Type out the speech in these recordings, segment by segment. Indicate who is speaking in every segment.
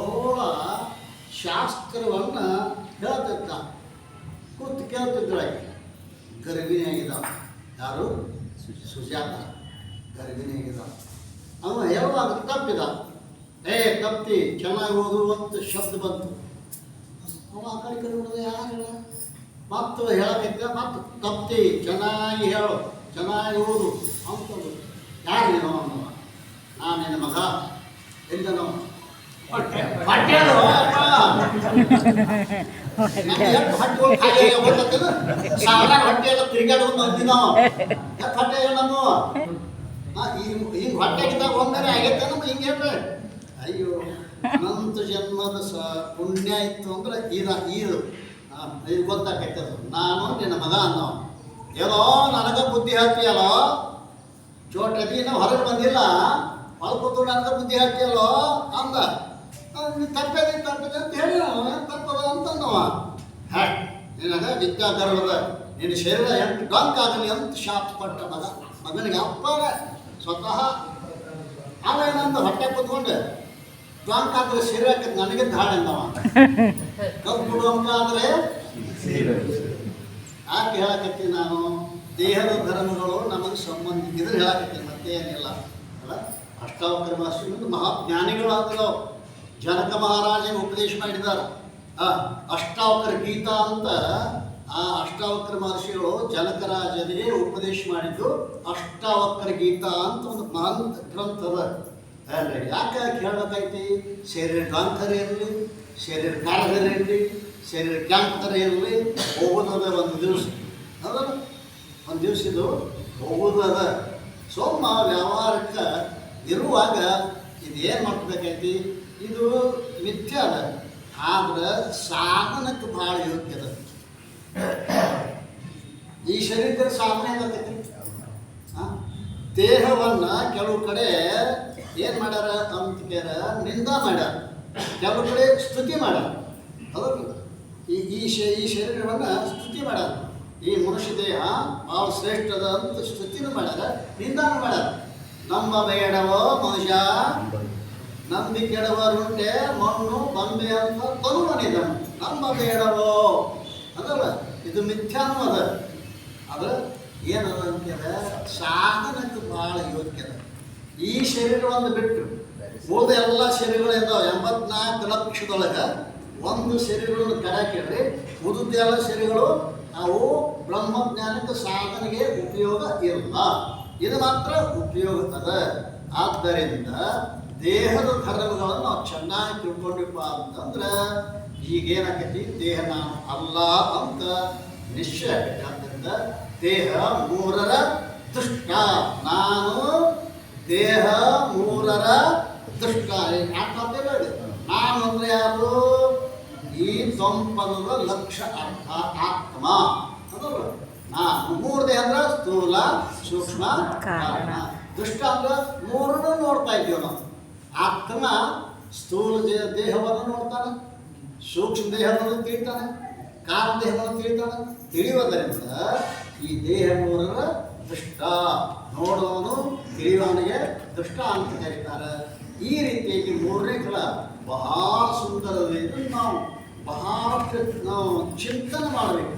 Speaker 1: ಖಗೋಳ ಶಾಸ್ತ್ರವನ್ನು ಹೇಳ್ತಿದ್ದ. ಕೂತು ಕೇಳ್ತಿದ್ದಳಾಗಿ ಗರ್ಭಿಣಿಯಾಗಿದ್ದ ಯಾರು? ಸುಜಾತ. ಗರ್ಭಿಣಿಯಾಗಿದ್ದ ಅವ ಹೇಳುವಾಗ ತಪ್ಪಿದ? ಏ, ತಪ್ಪಿ, ಚೆನ್ನಾಗಿ ಓದು ಅಂತ ಶಬ್ದ ಬಂತು. ಅವ ಆ ಕಡೆ ಕಡೆ ಹೇಳ ಮತ್ತು ಹೇಳಬೇಕ ಮತ್ತು ತಪ್ಪಿ, ಚೆನ್ನಾಗಿ ಹೇಳು, ಚೆನ್ನಾಗಿ ಓದು ಅಂತ ಯಾರು ನೀನು? ಅನ್ನುವ ನಾನು ನಿನ್ನ ಮಗ. ಎಂದನು? ಅಯ್ಯೋ ಅನಂತ ಜನ್ಮದ ಸ ಪುಣ್ಯ ಇತ್ತು ಅಂದ್ರೆ ಇದ ಇದು ಗೊತ್ತಾಗೈತೆ ಅದು ನಾನು ನಿನ್ನ ಮಗ ಅನ್ನೋ ಏನೋ ನನಗ ಬುದ್ಧಿ ಹೇಳ್ತೀಯಲ್ಲೋ ಚೋಟದಿ ನಾವು ಹೊರಗೆ ಬಂದಿಲ್ಲ ಹೊಲ ಕೂತು ನನಗೆ ಬುದ್ಧಿ ಹಾಕ್ತಿಯಲ್ಲೋ ಅಂದ ತಪ್ಪದೆ ತಪ್ಪದೆ ಅಂತ ಹೇಳಿ ತಪ್ಪದ ಅಂತಂದವ ಅಂದವ. ಹೇ, ನಿನಗ ವಿದ್ಯಾ ಗರ್ವದ ನಿನ್ನ ಶರೀರ ಎಂಟು ಡೊಂಕ್ ಆಗಲಿ ಅಂತ ಶಾಪ್ ಪಟ್ಟ ಮಗ. ಮಗನಿಗೆ ಅಪ್ಪನ ಸ್ವತಃ ಅವೇನಂದ ಹೊಟ್ಟೆ ಕುತ್ಕೊಂಡೆ. ಡೊಂಕ್ ಆದ್ರೆ ಶರೀರಕ್ಕೆ ನನಗೆ ಧಾಡೆ ಅಂದವ ಕಬ್ಬು ಡೊಂಕ ಆದ್ರೆ ಯಾಕೆ ಹೇಳಕತ್ತೀನಿ ನಾನು? ದೇಹದ ಧರ್ಮಗಳು ನಮಗೆ ಸಂಬಂಧಿಸಿದ್ರೆ ಹೇಳಕತ್ತೀನಿ ಮತ್ತೆ ಏನಿಲ್ಲ ಅಲ್ಲ, ಅಷ್ಟಾವಕ್ರ ಮಹಾಜ್ಞಾನಿಗಳು ಮಹಾಜ್ಞಾನಿಗಳಾದ್ರು ಜನಕ ಮಹಾರಾಜನ ಉಪದೇಶ ಮಾಡಿದ್ದಾರೆ. ಆ, ಅಷ್ಟಾವಕ್ರ ಗೀತಾ ಅಂತ ಆ ಅಷ್ಟಾವಕ್ರ ಮಹರ್ಷಿಗಳು ಜನಕರಾಜನಿಗೆ ಉಪದೇಶ ಮಾಡಿದ್ದು ಅಷ್ಟಾವಕ್ರ ಗೀತಾ ಅಂತ ಒಂದು ಮಹಾನ್ ಗ್ರಂಥ ಅದ. ಯಾಕೆ ಕೇಳಬೇಕಾಯ್ತಿ ಶರೀರ ಗಾಂಧರ ಇರಲಿ, ಶರೀರ ಕಾಳಗರ ಇರಲಿ, ಶರೀರ ಕ್ಯಾಂಕರ ಇರಲಿ ಹೋಗೋದದ ಒಂದು ದಿವಸ. ಅದಲ್ಲ ಒಂದು ದಿವಸ ಇದು ಹೋಗೋದದ ಸೋಮ ವ್ಯವಹಾರಕ್ಕೆ ಇರುವಾಗ ಇದು ಏನು ಮಾಡ್ಬೇಕೈತಿ ಇದು ಮಿಥ್ಯ ಅದ ಆದ್ರೆ ಸಾಧನಕ್ಕೆ ಭಾಳ ಯೋಗ್ಯ ಅದ. ಈ ಶರೀರದ ಸಾಧನೆ ಏನಾಗ್ತೈತಿ? ದೇಹವನ್ನ ಕೆಲವು ಕಡೆ ಏನ್ ಮಾಡ್ಯಾರ ಅಂತ ಕೇಳ ನಿಂದ ಮಾಡ್ಯಾರ. ಕೆಲವು ಕಡೆ ಸ್ತುತಿ ಮಾಡ್ಯಾರ. ಈ ಈ ಶ, ಈ ಶರೀರವನ್ನ ಸ್ತುತಿ ಮಾಡ್ಯಾರ. ಈ ಮನುಷ್ಯ ದೇಹ ಭಾಳ ಶ್ರೇಷ್ಠದ ಅಂತ ಸ್ತುತಿನೂ ಮಾಡ್ಯಾರ, ನಿಂದಾನು ಮಾಡ್ಯಾರ. ನಮ್ಮ ಬೇಡವೋ ಮನುಷ್ಯ ನಂಬಿ ಕೆಡವರುಂಟೆ ಮಣ್ಣು, ಬಂಬೆ ಅಂತ ತನುಮನಿದ ನಮ್ಮ ಬೇಡವೋ? ಅದಲ್ಲ, ಇದು ಮಿಥ್ಯಾನು ಅದ. ಏನದ ಅಂತೇಳ ಸಾಧನಕ್ಕೆ ಭಾಳ ಯೋಗ್ಯದ ಈ ಶರೀರವನ್ನು ಬಿಟ್ಟು ಉಳಿದ ಎಲ್ಲ ಶರೀರಗಳಿಂದ ಎಂಬತ್ನಾಲ್ಕು ಲಕ್ಷದೊಳಗೆ ಒಂದು ಶರೀರವನ್ನು ಕಡಾಕಿಡ್ರಿ ಉಳಿದ ಎಲ್ಲ ಶರೀರಗಳು, ನಾವು ಬ್ರಹ್ಮಜ್ಞಾನಕ್ಕೆ ಸಾಧನೆಗೆ ಉಪಯೋಗ ಇಲ್ಲ. ಇದು ಮಾತ್ರ ಉಪಯೋಗ ಅದ. ಆದ್ದರಿಂದ ದೇಹದ ಧರ್ಮಗಳನ್ನು ನಾವು ಚೆನ್ನಾಗಿ ತಿಳ್ಕೊಂಡಿಪ್ಪ ಅಂತಂದ್ರೆ ಈಗೇನಾಕೈತಿ ದೇಹ ನಾನು ಅಲ್ಲ ಅಂತ ನಿಶ್ಚಯ ಆದ್ದರಿಂದ ದೇಹ ಮೂರರ ದುಷ್ಟ ನಾನು ದೇಹ ಮೂರರ ದುಷ್ಟ ಯಾಕಂತೇಳಿ ನಾನು ಅಂದ್ರೆ ಯಾರು? ಈ ದೊಂಪದ ಲಕ್ಷ ಅರ್ಥ ಆತ್ಮ. ಅದಲ್ಲ ನಾನು ಮೂರು ದೇಹ ಅಂದ್ರೆ ಸ್ಥೂಲ ಸೂಕ್ಷ್ಮ ಕಾರಣ. ದುಷ್ಟ ಅಂದ್ರೆ ಮೂರನ್ನು ನೋಡ್ತಾ ಇದ್ದೀವಿ ನಾವು ಆತ್ಮ ಸ್ಥೂಲ ದೇಹ ದೇಹವನ್ನು ನೋಡ್ತಾನೆ, ಸೂಕ್ಷ್ಮ ದೇಹವನ್ನು ತಿಳಿತಾನೆ ಕಾರಣ ದೇಹವನ್ನು ತಿಳಿತಾನೆ ತಿಳಿಯುವುದರಿಂದ ಈ ದೇಹ ಮೂರರ ದುಷ್ಟ ನೋಡುವವನು ತಿಳಿಯುವವನಿಗೆ ದುಷ್ಟ ಅಂತ ಕರೀತಾರೆ ಈ ರೀತಿಯಾಗಿ ಮೂರನೇ ಕಲ ಬಹಳ ಸುಂದರದಿಂದ ನಾವು ಬಹಳ ನಾವು ಚಿಂತನೆ ಮಾಡಬೇಕು.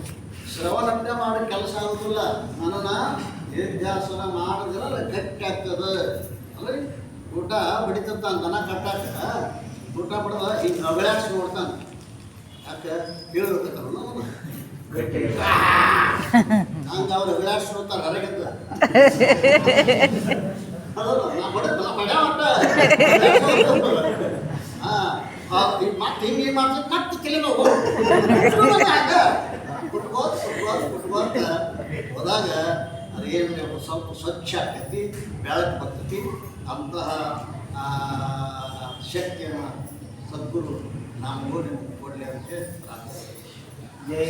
Speaker 1: ಶ್ರವಣಕ್ಕೆ ಮಾಡಿ ಕೆಲಸ ಆಗೋದಿಲ್ಲ. ಮನನ ನಿಧ್ಯಾಸನ ಮಾಡಿದ್ರೆ ಗಟ್ಟಿ ಆಗ್ತದೆ ಅಲ್ರಿ? ಊಟ ಬಿಡಿತಾನ ದನ ಕಟ್ಟಾಕ, ಊಟ ಬಿಡದ ಹಿಂಗೆ ಅಗಳಾಡ್ಸಿ ನೋಡ್ತಾನೆ. ಯಾಕೆ? ಹೇಳ್ಬೇಕಲ್ಲ ಹಂಗೆ ಅವ್ರು ಅಗಳಾಡ್ಸಿ ನೋಡ್ತಾರೆ ಹೊರಗೆದ್ದ ಮತ್ತೆ. ಹಿಂಗೆ ಮಾಡ್ತಾರೆ ಮತ್ತೆ ತಲೆ ನೋವು. ಹಂಗ. ಕುಟ್ಕೋತ ಕುಟ್ಕೋತ ಕುಟ್ಕೋತ ಹೋದಾಗ ಅದೇನು ಸ್ವಲ್ಪ ಸ್ವಚ್ಛ ಆಗ್ತೈತಿ, ಬೆಳಕು ಬರ್ತೈತಿ. ಅಂತಹ ಶಕ್ತಿಯ ಶಕ್ತಿಯನ್ನು ಸದ್ಗುರು ನಿಮ್ಗೆ ಕೊಡಲಿ ಅಂತ ಪ್ರಾರ್ಥನೆ
Speaker 2: ಜೈ.